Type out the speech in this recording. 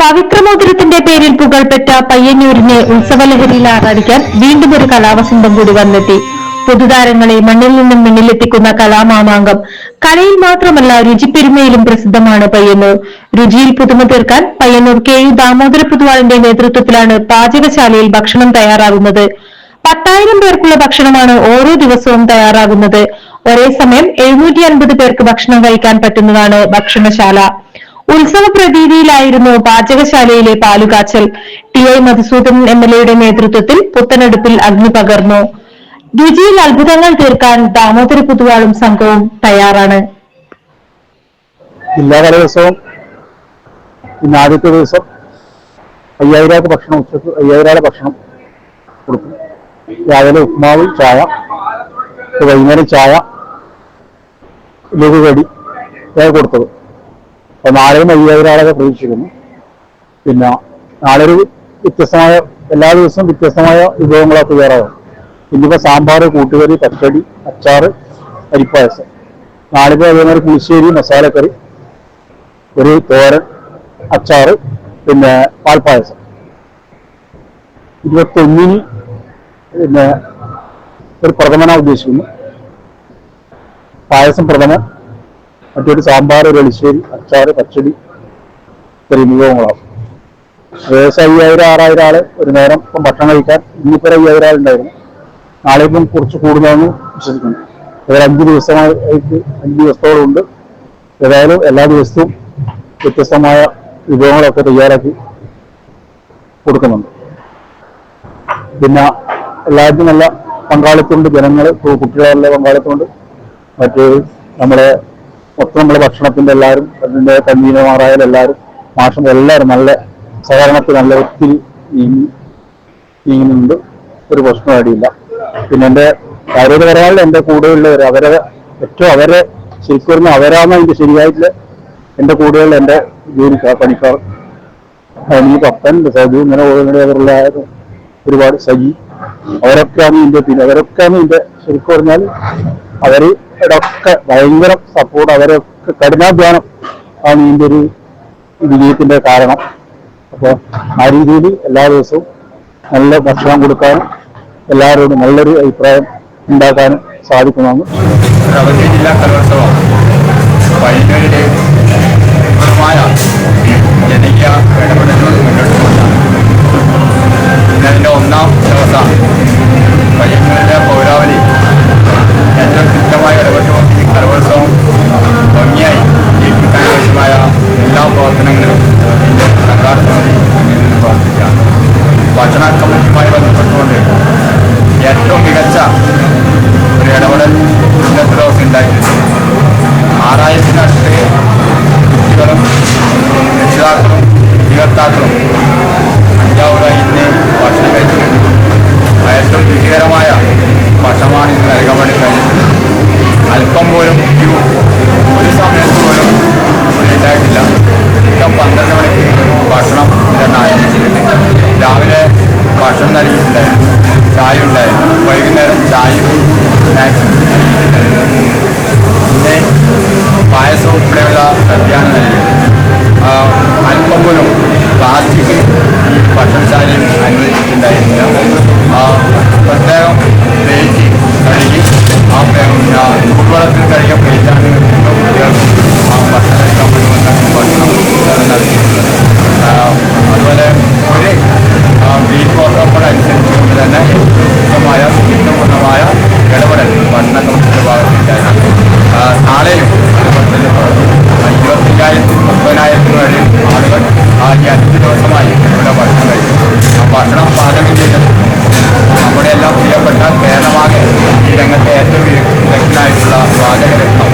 പവിത്രമോതിരത്തിന്റെ പേരിൽ പുകൾപ്പെട്ട പയ്യന്നൂരിനെ ഉത്സവലഹരിയിൽ ആറാടിക്കാൻ വീണ്ടും ഒരു കലാവസന്തം കൂടി വന്നെത്തി. പുതുതാരങ്ങളെ മണ്ണിൽ നിന്നും മുന്നിലെത്തിക്കുന്ന കലാമാമാങ്കം കലയിൽ മാത്രമല്ല രുചിപ്പെരുമയിലും പ്രസിദ്ധമാണ് പയ്യന്നൂർ. രുചിയിൽ പുതുമ തീർക്കാൻ പയ്യന്നൂർ കെ യു ദാമോദര പുതുവാളിന്റെ നേതൃത്വത്തിലാണ് പാചകശാലയിൽ ഭക്ഷണം തയ്യാറാകുന്നത്. പത്തായിരം പേർക്കുള്ള ഭക്ഷണമാണ് ഓരോ ദിവസവും തയ്യാറാകുന്നത്. ഒരേ സമയം എഴുന്നൂറ്റി അൻപത് പേർക്ക് ഭക്ഷണം കഴിക്കാൻ പറ്റുന്നതാണ് ഭക്ഷണശാല. ഉത്സവ പ്രതീതിയിലായിരുന്നു പാചകശാലയിലെ പാലുകാച്ചൽ. T I Madhusoodanan M L എയുടെ നേതൃത്വത്തിൽ പുത്തനടുപ്പിൽ അഗ്നി പകർന്നു. രുചിയിൽ അത്ഭുതങ്ങൾ തീർക്കാൻ ദാമോദര പുതുവാളും സംഘവും തയ്യാറാണ്. ജില്ലാ കലോത്സവം ഇന്ന് ആദ്യത്തെ ദിവസം അയ്യായിരം ഭക്ഷണം ഉച്ചയ്ക്ക് അയ്യായിരം ഭക്ഷണം കൊടുക്കും. രാവിലെ ഉപ്മാവ് ചായ വൈകുന്നേരം ചായ ലഘുകടി കൊടുത്തത്. അപ്പൊ നാളെയും അയ്യായിരം ആളൊക്കെ പ്രതീക്ഷിക്കുന്നു. പിന്നെ നാളെ ഒരു വ്യത്യസ്തമായ എല്ലാ ദിവസവും വ്യത്യസ്തമായ വിഭവങ്ങളൊക്കെ തയ്യാറാകും ഇന്നിപ്പോൾ സാമ്പാർ കൂട്ടുകറി പച്ചടി അച്ചാറ് അരിപ്പായസം. നാളിപ്പോൾ അതേമാതിരി പുളിശ്ശേരി മസാലക്കറി ഒരു തോരൻ അച്ചാർ പിന്നെ പാൽപ്പായസം. ഇരുപത്തൊന്നിന് പിന്നെ ഒരു പ്രഥമന ഉദ്ദേശിക്കുന്നു പായസം പ്രഥമൻ മറ്റൊരു സാമ്പാർ ഒരു എളിശ്ശേരി അച്ചാറ് പച്ചടി ഇത്രയും വിഭവങ്ങളാണ് ഏകദേശം അയ്യായിരം ആറായിരം ആൾ ഒരു നേരം ഇപ്പം ഭക്ഷണം കഴിക്കാൻ. ഇന്നിപ്പോൾ അയ്യായിരം ആളുണ്ടായിരുന്നു നാളെ ഇപ്പം കുറച്ച് കൂടുതലാണ് വിശ്വസിക്കുന്നു. ഏതായാലും അഞ്ച് ദിവസമായിട്ട് അഞ്ച് ദിവസത്തോളം ഉണ്ട്. ഏതായാലും എല്ലാ ദിവസവും വ്യത്യസ്തമായ വിഭവങ്ങളൊക്കെ തയ്യാറാക്കി കൊടുക്കുന്നുണ്ട്. പിന്നെ എല്ലാവർക്കും നല്ല പങ്കാളിത്തമുണ്ട്. ജനങ്ങൾ കുട്ടികളെല്ലാം പങ്കാളിത്തമുണ്ട്. മറ്റ് നമ്മുടെ മൊത്തം നമ്മുടെ ഭക്ഷണത്തിന്റെ എല്ലാവരും അതിന്റെ കൺവീനർമാരായാലും എല്ലാവരും മാഷം എല്ലാവരും നല്ല സഹകരണത്തിൽ നല്ല ഒത്തിരി നീങ്ങി നീങ്ങുന്നുണ്ട് ഒരു പ്രശ്നം അടിയില്ല. പിന്നെ എന്റെ പറയാനുള്ള എന്റെ കൂടെയുള്ളവർ അവരെ ഏറ്റവും അവരെ ശരിക്കും അവരാണ് അതിന്റെ ശരിയായിട്ടുള്ള എന്റെ കൂടെയുള്ള എന്റെ ജോലിക്കാർ പണിക്കാർ ഈ പപ്പൻ സജു ഇങ്ങനെ ഓരോന്നിലുള്ള ഒരുപാട് സജി. അവരൊക്കെയാണ് എന്റെ പിന്നെ അവരൊക്കെയാണ് എന്റെ ശരിക്കും പറഞ്ഞാൽ അവർ ഒക്കെ ഭയങ്കര സപ്പോർട്ട് അവരൊക്കെ കഠിനാധ്വാനം ആണ് ഇതിന്റെ ഒരു വിജയത്തിന്റെ കാരണം. അപ്പോൾ ആ രീതിയിൽ എല്ലാ ദിവസവും നല്ല ഭക്ഷണം കൊടുക്കാനും എല്ലാവരോടും നല്ലൊരു അഭിപ്രായം ഉണ്ടാക്കാനും സാധിക്കുമെന്ന് ജില്ലാ കലോത്സവം ഒരു ഇടപെടൽ ഇന്നത്തെ ദിവസം ഉണ്ടായിട്ടുണ്ട്. ആറായിരത്തിനടുത്ത് കുട്ടികളും രക്ഷിതാക്കളും വികർത്താക്കളും വൈകുന്നേരം ചായയും സ്നാക്സും പിന്നെ പായസവും ഇവിടെയുള്ള സദ്യയാണ് നൽകിയത് ആ, അല്പം പോലും പ്ലാസ്റ്റിക് ഈ ഭക്ഷണശാലയിൽ അനുവദിച്ചിട്ടുണ്ടായിരുന്നില്ല ഈ അഞ്ച് ദിവസമായി ഇവിടെ ഭക്ഷണം കഴിക്കും ആ ഭക്ഷണം പാചകം ചെയ്തത് നമ്മുടെ എല്ലാം പ്രിയപ്പെട്ട കേരളമാകെ ഈ രംഗത്തെ ഏറ്റവും വിദഗ്ധനായിട്ടുള്ള പാചകരത്നം.